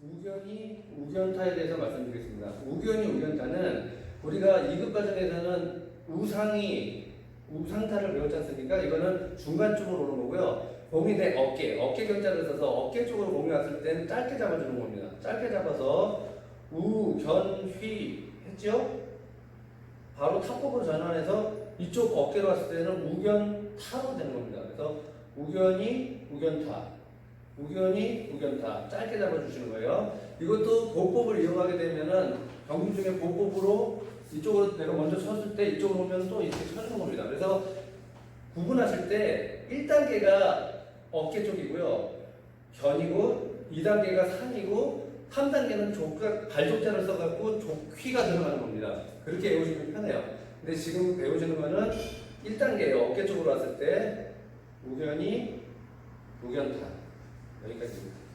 우견이 우견타에 대해서 말씀드리겠습니다. 우견이 우견타는 우리가 2급 과정에서는 우상이 우상타를 배웠지 않습니까? 이거는 중간 쪽으로 오는 거고요. 공이 내 어깨, 어깨 견자를 써서 어깨 쪽으로 공이 왔을 때는 짧게 잡아주는 겁니다. 짧게 잡아서 우 견 휘 했죠? 바로 탑법으로 전환해서 이쪽 어깨로 왔을 때는 우견 타로 되는 겁니다. 그래서 우견이 우견타, 우견이 우견타 짧게 잡아주시는 거예요. 이것도 보법을 이용하게 되면은 경기 중에 보법으로 이쪽으로 내가 먼저 쳤을 때 이쪽으로 오면 또 이렇게 쳐주는 겁니다. 그래서 구분하실 때 1단계가 어깨 쪽이고요. 견이고 2단계가 산이고 3단계는 족가 발족자를 써갖고 족휘가 들어가는 겁니다. 그렇게 외우시면 편해요. 근데 지금 배우시는 거는 1단계예요. 어깨 쪽으로 왔을 때 우견이 우견타 여기까지입니다.